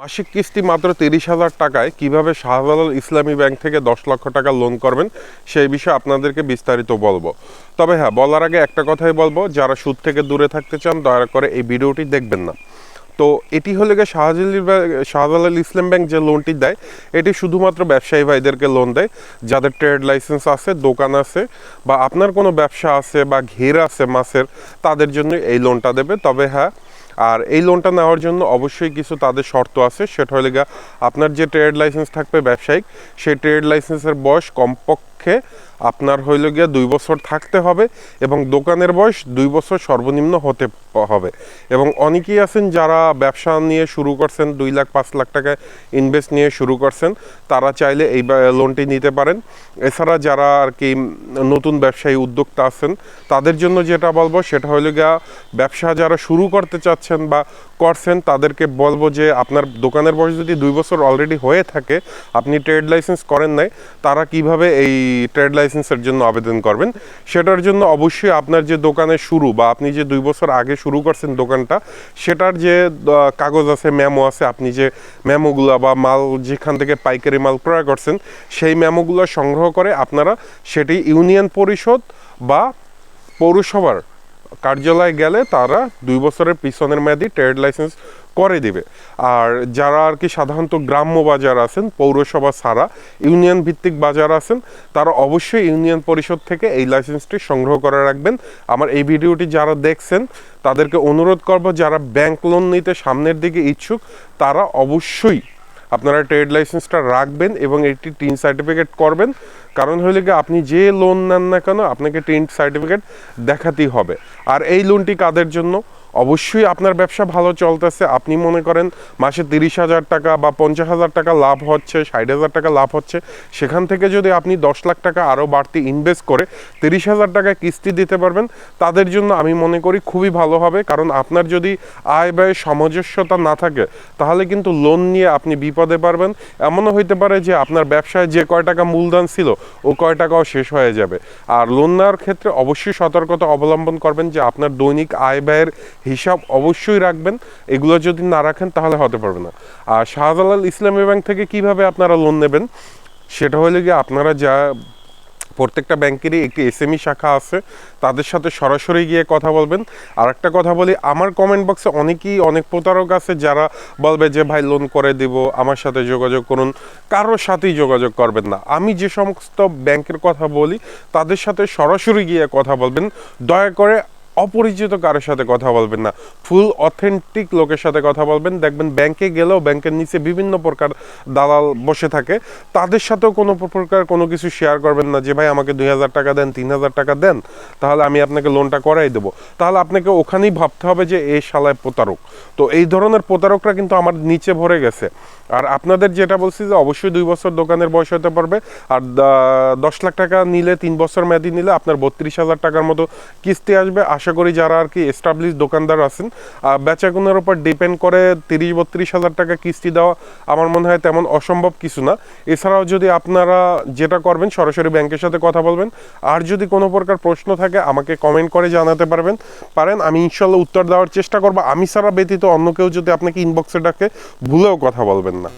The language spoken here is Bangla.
মাসিক কিস্তি মাত্র তিরিশ হাজার টাকায় কীভাবে শাহজালাল ইসলামী ব্যাংক থেকে দশ লক্ষ টাকা লোন করবেন, সেই বিষয়ে আপনাদেরকে বিস্তারিত বলব। তবে হ্যাঁ বলার আগে একটা কথাই বলব, যারা সুদ থেকে দূরে থাকতে চান, দয়া করে এই ভিডিওটি দেখবেন না। তো এটি হলে গিয়ে শাহজালি শাহজালাল ইসলাম ব্যাংক যে লোনটি দেয়, এটি শুধুমাত্র ব্যবসায়ী ভাইদেরকে লোন দেয়। যাদের ট্রেড লাইসেন্স আছে, দোকান আছে, বা আপনার কোনো ব্যবসা আছে, বা ঘের আছে মাছের, তাদের জন্য এই লোনটা দেবে। তবে হ্যাঁ আর এই লোনটা নেওয়ার জন্য অবশ্যই কিছু তাদের শর্ত আছে। সেটা হলে গিয়ে আপনার যে ট্রেড লাইসেন্স থাকবে ব্যবসায়িক, সেই ট্রেড লাইসেন্সের বয়স কমপক্ষে আপনার হইল গিয়ে দুই বছর থাকতে হবে এবং দোকানের বয়স দুই বছর সর্বনিম্ন হতে হবে। এবং অনেকেই আছেন যারা ব্যবসা নিয়ে শুরু করছেন, দুই লাখ, পাঁচ লাখ টাকা ইনভেস্ট নিয়ে শুরু করছেন, তারা চাইলে এই লোনটি নিতে পারেন। এছাড়া যারা আর কি নতুন ব্যবসায়ী উদ্যোক্তা আছেন, তাদের জন্য যেটা বলব সেটা হলো গিয়া ব্যবসা যারা শুরু করতে চাচ্ছেন বা করছেন, তাদেরকে বলব যে আপনার দোকানের বয়স যদি দুই বছর অলরেডি হয়ে থাকে, আপনি ট্রেড লাইসেন্স করেন নাই, তারা কীভাবে এই ট্রেড লাইসেন্সের জন্য আবেদন করবেন? সেটার জন্য অবশ্যই আপনার যে দোকানে শুরু বা আপনি যে দুই বছর আগে শুরু করছেন দোকানটা, সেটার যে কাগজ আছে মেমো আছে, আপনি যে মেমোগুলো বা মাল যেখান থেকে পাইকারি মাল ক্রয় করছেন, সেই মেমোগুলো সংগ্রহ করে আপনারা সেটি ইউনিয়ন পরিষদ বা পৌরসভার কার্যালয়ে গেলে তারা দুই বছরের পিছনের মেয়াদি ট্রেড লাইসেন্স করে দিবে। আর যারা আর কি সাধারণত গ্রাম্য বাজার আছেন, পৌরসভা ছাড়া ইউনিয়ন ভিত্তিক বাজার আছেন, তারা অবশ্যই ইউনিয়ন পরিষদ থেকে এই লাইসেন্সটি সংগ্রহ করে রাখবেন। আমার এই ভিডিওটি যারা দেখছেন, তাদেরকে অনুরোধ করব, যারা ব্যাংক লোন নিতে সামনের দিকে ইচ্ছুক, তারা অবশ্যই আপনারা ট্রেড লাইসেন্সটা রাখবেন এবং এটি টিন সার্টিফিকেট করবেন। কারণ হইলে কি, আপনি যে লোন নেন না কেন, আপনাকে টিন সার্টিফিকেট দেখাতেই হবে। আর এই লোনটি কাদের জন্য? অবশ্যই আপনার ব্যবসা ভালো চলতেছে। আপনি মনে করেন মাসে তিরিশ হাজার টাকা বা পঞ্চাশ হাজার টাকা লাভ হচ্ছে, ষাট হাজার টাকা লাভ হচ্ছে। সেখান থেকে যদি আপনি দশ লাখ টাকা আরও বাড়তি ইনভেস্ট করে তিরিশ হাজার টাকা কিস্তি দিতে পারবেন, তাদের জন্য আমি মনে করি খুবই ভালো হবে। কারণ আপনার যদি আয় ব্যয় সামঞ্জস্যতা না থাকে, তাহলে কিন্তু লোন নিয়ে আপনি বিপদে পারবেন। এমনও হইতে পারে যে আপনার ব্যবসায় যে কয় টাকা মূলধন ছিল, ও কয় টাকাও শেষ হয়ে যাবে। আর লোন নেওয়ার ক্ষেত্রে অবশ্যই সতর্কতা অবলম্বন করবেন যে আপনার দৈনিক আয় ব্যয়ের হিসাব অবশ্যই রাখবেন। এগুলো যদি না রাখেন, তাহলে হতে পারবে না। আর শাহজালাল ইসলামী ব্যাংক থেকে কীভাবে আপনারা লোন নেবেন? সেটা হলে গিয়ে আপনারা যা প্রত্যেকটা ব্যাংকেরই একটি এসএমই শাখা আছে, তাদের সাথে সরাসরি গিয়ে কথা বলবেন। আর একটা কথা বলি, আমার কমেন্ট বক্সে অনেকেই, অনেক প্রতারক আছে যারা বলবে যে, ভাই লোন করে দিব, আমার সাথে যোগাযোগ করুন। কারোর সাথেই যোগাযোগ করবেন না। আমি যে সমস্ত ব্যাংকের কথা বলি, তাদের সাথে সরাসরি গিয়ে কথা বলবেন। দয়া করে অপরিচিত কারোর সাথে কথা বলবেন না। ফুল অথেন্টিক লোকের সাথে কথা বলবেন। দেখবেন ব্যাংকে গেলেও ব্যাংকের নিচে বিভিন্ন প্রকার দালাল বসে থাকে। তাদের সাথেও কোনো প্রকার কোনো কিছু শেয়ার করবেন না যে, ভাই, আমাকে দুই হাজার টাকা দেন, তিন হাজার টাকা দেন, তাহলে আমি আপনাকে লোনটা করাই দেবো। তাহলে আপনাকে ওখানেই ভাবতে হবে যে এই শালায় প্রতারক। তো এই ধরনের প্রতারকরা কিন্তু আমার নিচে ভরে গেছে। আর আপনাদের যেটা বলছি যে, অবশ্যই দুই বছর দোকানের বয়স হতে পারবে। আর দশ লাখ টাকা নিলে, তিন বছর মেয়াদি নিলে আপনার বত্রিশ হাজার টাকার মতো কিস্তি আসবে। আশা করি যারা আর কি এস্টাবলিশ দোকানদার আছেন আহ, বেচাগুনের উপর ডিপেন্ড করে তিরিশ বত্রিশ হাজার টাকা কিস্তি দেওয়া আমার মনে হয় তেমন অসম্ভব কিছু না। এছাড়াও যদি আপনারা যেটা করবেন সরাসরি ব্যাংকের সাথে কথা বলবেন। আর যদি কোনো প্রকার প্রশ্ন থাকে আমাকে কমেন্ট করে জানাতে পারবেন। পারেন আমি ইনশাল্লাহ উত্তর দেওয়ার চেষ্টা করব। আমি ছাড়া ব্যতীত অন্য কেউ যদি আপনাকে ইনবক্সে ডাকে ভুলেও কথা বলবেন না।